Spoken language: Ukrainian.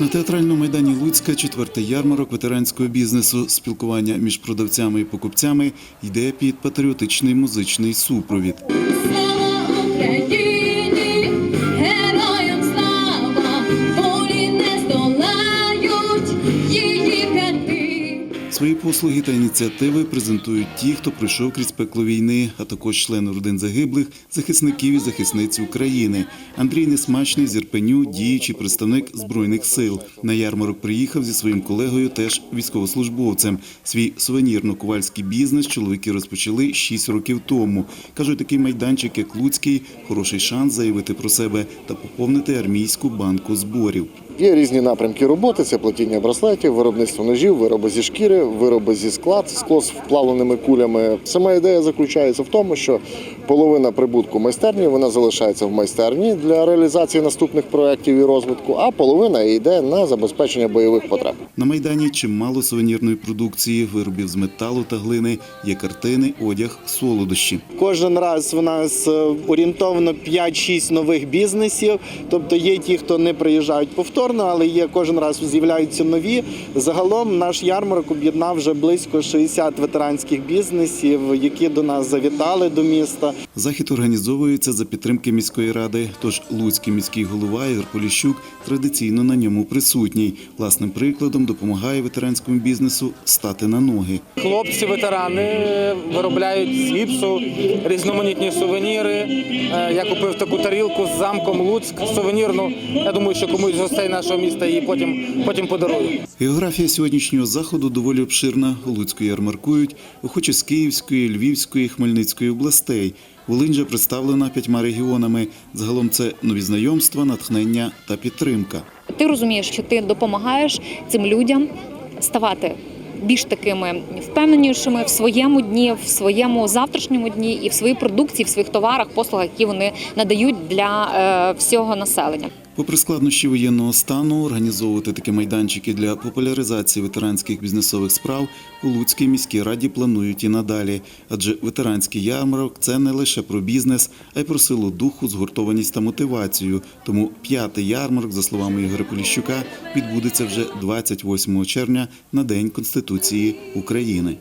На театральному майдані Луцька четвертий ярмарок ветеранського бізнесу. Спілкування між продавцями і покупцями йде під патріотичний музичний супровід. Свої послуги та ініціативи презентують ті, хто пройшов крізь пекло війни, а також члени родин загиблих, захисників і захисниць України. Андрій Несмачний з Ірпеню, діючий представник збройних сил. На ярмарок приїхав зі своїм колегою, теж військовослужбовцем. Свій сувенірно-ковальський бізнес чоловіки розпочали 6 років тому. кажуть, такий майданчик, як Луцький, хороший шанс заявити про себе та поповнити армійську банку зборів. Є різні напрямки роботи: це плетіння браслетів, виробництво ножів, вироби зі шкіри, вироби зі склад, скло з вплавленими кулями. Сама ідея заключається в тому, що половина прибутку майстерні вона залишається в майстерні для реалізації наступних проєктів і розвитку, а половина йде на забезпечення бойових потреб. На майдані чимало сувенірної продукції, виробів з металу та глини, є картини, одяг, солодощі. Кожен раз в нас е, орієнтовно 5-6 нових бізнесів. Тобто є ті, хто не приїжджають повторно, але є кожен раз з'являються нові. Загалом наш ярмарок об'єднав вже близько 60 ветеранських бізнесів, які до нас завітали до міста. Захід організовується за підтримки міської ради. Тож Луцький міський голова Ігор Поліщук традиційно на ньому присутній. Власним прикладом допомагає ветеранському бізнесу стати на ноги. Хлопці, ветерани виробляють з гіпсу різноманітні сувеніри. Е, Я купив таку тарілку з замком Луцьк сувенірну. Я думаю, що комусь з гостей нашого міста її потім, потім подарую. Географія сьогоднішнього заходу доволі обширна. Луцьку ярмаркують охочі з Київської, Львівської, Хмельницької областей. Волинь же представлена п'ятьма регіонами. Загалом це нові знайомства, натхнення та підтримка. Ти розумієш, що ти допомагаєш цим людям ставати більш такими впевненішими в своєму дні, в своєму завтрашньому дні і в своїй продукції, в своїх товарах, послугах, які вони надають для е, всього населення. Попри складнощі воєнного стану, організовувати такі майданчики для популяризації ветеранських бізнесових справ у Луцькій міській раді планують і надалі. Адже ветеранський ярмарок це не лише про бізнес, а й про силу духу, згуртованість та мотивацію. Тому п'ятий ярмарок, за словами Ігоря Поліщука, відбудеться вже 28 червня на День Конституції України.